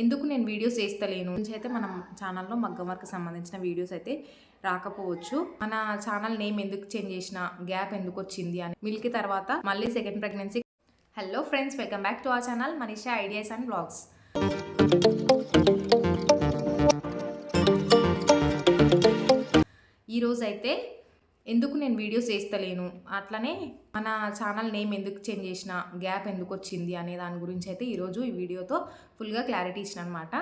ఎందుకు నేను వీడియోస్ వేస్తలేను నుంచి అయితే మన ఛానల్లో మగ్గం వర్క్ సంబంధించిన వీడియోస్ అయితే రాకపోవచ్చు. మన ఛానల్ నేమ్ ఎందుకు చేంజ్ చేసిన గ్యాప్ ఎందుకు వచ్చింది అని మిల్క్ తర్వాత మళ్ళీ second pregnancy hello friends welcome back to ఆ channel Manisha ideas and blogs ఈరోజైతే అయితే ఎందుకు నేను వీడియోస్ వేస్తలేను అట్లనే మన ఛానల్ నేమ్ ఎందుకు చేంజ్ చేసిన గ్యాప్ ఎందుకు వచ్చింది అనే దాని గురించి అయితే ఈరోజు ఈ వీడియోతో ఫుల్గా క్లారిటీ ఇచ్చిన అనమాట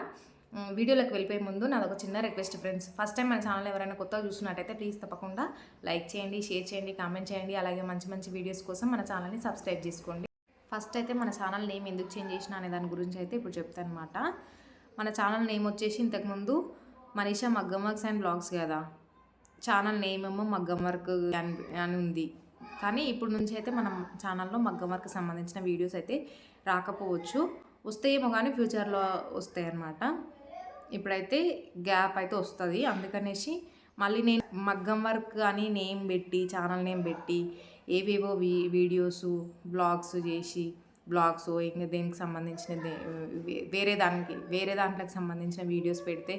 వీడియోలోకి వెళ్ళిపోయే ముందు నాది ఒక చిన్న రిక్వెస్ట్ ఫ్రెండ్స్. ఫస్ట్ టైం మన ఛానల్ ఎవరైనా కొత్తగా చూసినట్టయితే ప్లీజ్ తప్పకుండా లైక్ చేయండి షేర్ చేయండి కామెంట్ చేయండి అలాగే మంచి మంచి వీడియోస్ కోసం మన ఛానల్ని సబ్స్క్రైబ్ చేసుకోండి. ఫస్ట్ అయితే మన ఛానల్ నేమ్ ఎందుకు చేంజ్ చేసిన అనే దాని గురించి అయితే ఇప్పుడు చెప్తాను అనమాట మన ఛానల్ నేమ్ వచ్చేసి ఇంతకుముందు మనీషా మగ్గం వర్క్స్ అండ్ బ్లాగ్స్ కదా. ఛానల్ నేమ్ ఏమో మగ్గం వర్క్ అని ఉంది. కానీ ఇప్పుడు నుంచి అయితే మనం ఛానల్లో మగ్గం వర్క్ సంబంధించిన వీడియోస్ అయితే రాకపోవచ్చు. వస్తాయేమో కానీ ఫ్యూచర్లో వస్తాయి అన్నమాట ఇప్పుడైతే గ్యాప్ అయితే వస్తుంది. అందుకనేసి మళ్ళీ నేను మగ్గం వర్క్ అని నేమ్ పెట్టి ఛానల్ నేమ్ పెట్టి ఏవేవో వీ వీడియోస్ బ్లాగ్స్ చేసి బ్లాగ్స్ ఇంకా దేనికి సంబంధించిన వేరే దానికి వేరే దాంట్లోకి సంబంధించిన వీడియోస్ పెడితే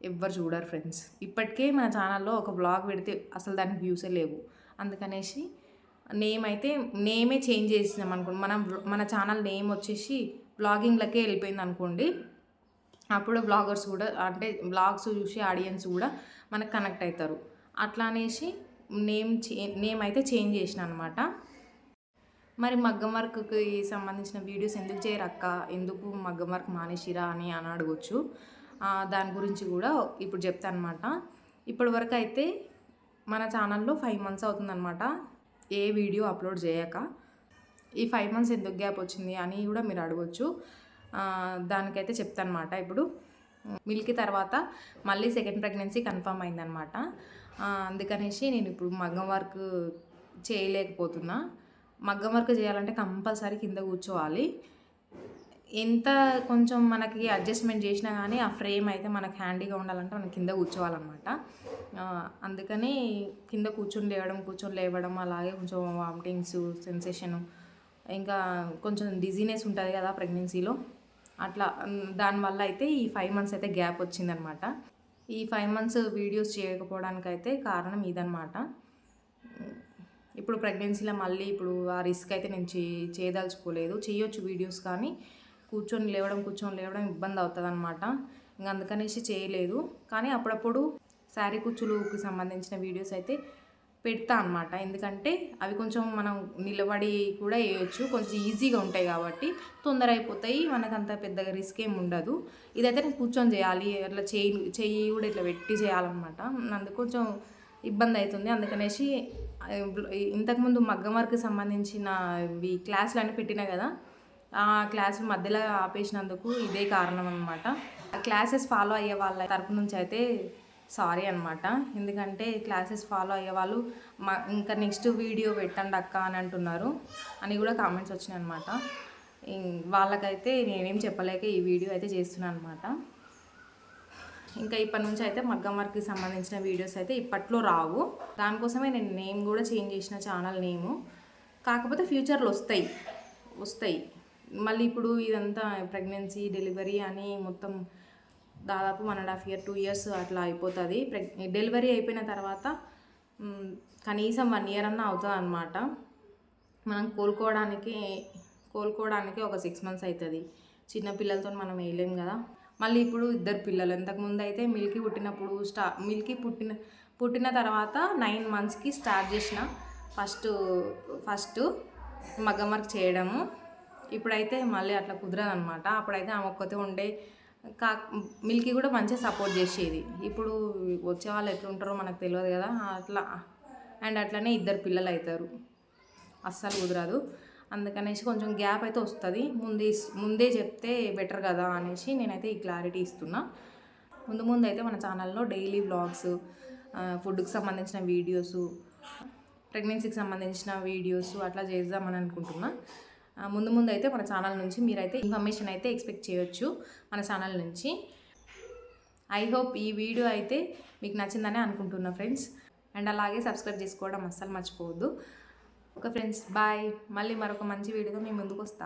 ఎవ్వరు చూడరు ఫ్రెండ్స్. ఇప్పటికే మన ఛానల్లో ఒక బ్లాగ్ పెడితే అసలు దానికి వ్యూసే లేవు. అందుకనేసి నేమ్ అయితే నేమే చేంజ్ చేసినాం అనుకోండి. మనం మన ఛానల్ నేమ్ వచ్చేసి బ్లాగింగ్లకే వెళ్ళిపోయింది అనుకోండి. అప్పుడు బ్లాగర్స్ కూడా అంటే బ్లాగ్స్ చూసి ఆడియన్స్ కూడా మనకు కనెక్ట్ అవుతారు అట్లా అనేసి నేమ్ చే నేమ్ అయితే చేంజ్ చేసిన అనమాట మరి మగ్గం వర్క్కి సంబంధించిన వీడియోస్ ఎందుకు చేయరక్క? ఎందుకు మగ్గం వర్క్ మానేసిరా అని అని అడగొచ్చు. దాని గురించి కూడా ఇప్పుడు చెప్తాను అనమాట ఇప్పటి వరకు అయితే మన ఛానల్లో ఫైవ్ మంత్స్ అవుతుందన్నమాట ఏ వీడియో అప్లోడ్ చేయక. ఈ ఫైవ్ మంత్స్ ఎందుకు గ్యాప్ వచ్చింది అని కూడా మీరు అడగచ్చు. దానికైతే చెప్తాను అనమాట ఇప్పుడు మిల్క్ తర్వాత మళ్ళీ సెకండ్ ప్రెగ్నెన్సీ కన్ఫర్మ్ అయిందనమాట. అందుకనేసి నేను ఇప్పుడు మగ్గం వర్క్ చేయలేకపోతున్నా. మగ్గం వర్క్ చేయాలంటే కంపల్సరీ కింద కూర్చోవాలి. ఎంత కొంచెం మనకి అడ్జస్ట్మెంట్ చేసినా కానీ ఆ ఫ్రేమ్ అయితే మనకు హ్యాండీగా ఉండాలంటే మనం కింద కూర్చోవాలన్నమాట. అందుకని కింద కూర్చొని లేవడం కూర్చొని లేవడం అలాగే కొంచెం వామిటింగ్స్ సెన్సేషను ఇంకా కొంచెం డిజీనెస్ ఉంటుంది కదా ప్రెగ్నెన్సీలో. అట్లా దానివల్ల అయితే ఈ ఫైవ్ మంత్స్ అయితే గ్యాప్ వచ్చిందనమాట ఈ ఫైవ్ మంత్స్ వీడియోస్ చేయకపోవడానికి అయితే కారణం ఇదనమాట ఇప్పుడు ప్రెగ్నెన్సీలో మళ్ళీ ఇప్పుడు ఆ రిస్క్ అయితే నేను చే చేయదలుచుకోలేదు. చేయొచ్చు వీడియోస్ కానీ కూర్చొని లేవడం కూర్చొని లేవడం ఇబ్బంది అవుతుంది అనమాట ఇంకా అందుకనేసి చేయలేదు. కానీ అప్పుడప్పుడు శారీ కుచ్చులుకి సంబంధించిన వీడియోస్ అయితే పెడతా అనమాట ఎందుకంటే అవి కొంచెం మనం నిలబడి కూడా వేయొచ్చు. కొంచెం ఈజీగా ఉంటాయి కాబట్టి తొందర అయిపోతాయి. మనకు అంత పెద్దగా రిస్క్ ఏమి ఉండదు. ఇదైతే నేను కూర్చొని చేయాలి. అట్లా చేయి చెయ్యి కూడా ఇట్లా పెట్టి చేయాలన్నమాట. అందుకు కొంచెం ఇబ్బంది అవుతుంది అందుకనేసి ఇంతకుముందు మగ్గం వర్క్ సంబంధించిన ఇవి క్లాసులు అని పెట్టినా కదా క్లాస్ మధ్యలో ఆపేసినందుకు ఇదే కారణం అనమాట క్లాసెస్ ఫాలో అయ్యే వాళ్ళ తరపు నుంచి అయితే సారీ అనమాట ఎందుకంటే క్లాసెస్ ఫాలో అయ్యే వాళ్ళు మా ఇంకా నెక్స్ట్ వీడియో పెట్టండి అక్క అని అంటున్నారు అని కూడా కామెంట్స్ వచ్చినాయి అనమాట వాళ్ళకైతే నేనేం చెప్పలేక ఈ వీడియో అయితే చేస్తున్నాను అనమాట ఇంకా ఇప్పటి నుంచి అయితే మగ్గం వర్క్కి సంబంధించిన వీడియోస్ అయితే ఇప్పట్లో రావు. దానికోసమే నేను నేమ్ కూడా చేంజ్ చేసిన ఛానల్ నేము. కాకపోతే ఫ్యూచర్లో వస్తాయి. వస్తాయి. మళ్ళీ ఇప్పుడు ఇదంతా ప్రెగ్నెన్సీ డెలివరీ అని మొత్తం దాదాపు one and half year two years అట్లా అయిపోతుంది. ప్రెగ్ డెలివరీ అయిపోయిన తర్వాత కనీసం వన్ ఇయర్ అన్నా అవుతుంది అనమాట మనం కోలుకోవడానికి కోలుకోవడానికి ఒక సిక్స్ మంత్స్ అవుతుంది చిన్న పిల్లలతో మనం వేయలేం కదా. మళ్ళీ ఇప్పుడు ఇద్దరు పిల్లలు ఇంతకుముందు అయితే మిల్కీ పుట్టినప్పుడు స్టా మిల్కీ పుట్టిన పుట్టిన తర్వాత నైన్ మంత్స్కి స్టార్ట్ చేసిన ఫస్ట్ ఫస్ట్ మగ్గం వర్క్ చేయడము. ఇప్పుడైతే మళ్ళీ అట్లా కుదరదనమాట అప్పుడైతే ఆమె ఒక్కతే ఉండే కా మిల్కీ కూడా మంచిగా సపోర్ట్ చేసేది. ఇప్పుడు వచ్చే వాళ్ళు ఎట్లుంటారో మనకు తెలియదు కదా. అట్లా అండ్ అట్లనే ఇద్దరు పిల్లలు అవుతారు అస్సలు కుదరదు. అందుకనేసి కొంచెం గ్యాప్ అయితే వస్తుంది. ముందే ముందే చెప్తే బెటర్ కదా అనేసి నేనైతే ఈ క్లారిటీ ఇస్తున్నా. ముందు ముందు అయితే మన ఛానల్లో డైలీ వ్లాగ్స్ ఫుడ్కి సంబంధించిన వీడియోస్ ప్రెగ్నెన్సీకి సంబంధించిన వీడియోస్ అట్లా చేద్దామని అనుకుంటున్నా. ముందు ముందు అయితే మన ఛానల్ నుంచి మీరైతే ఇన్ఫర్మేషన్ అయితే ఎక్స్పెక్ట్ చేయొచ్చు మన ఛానల్ నుంచి. ఐ హోప్ ఈ వీడియో అయితే మీకు నచ్చిందని అనుకుంటున్నా ఫ్రెండ్స్. అండ్ అలాగే సబ్స్క్రైబ్ చేసుకోవడం అస్సలు మర్చిపోవద్దు. Okay friends bye. మళ్ళీ మరొక మంచి వీడియోతో మీ ముందుకు వస్తా.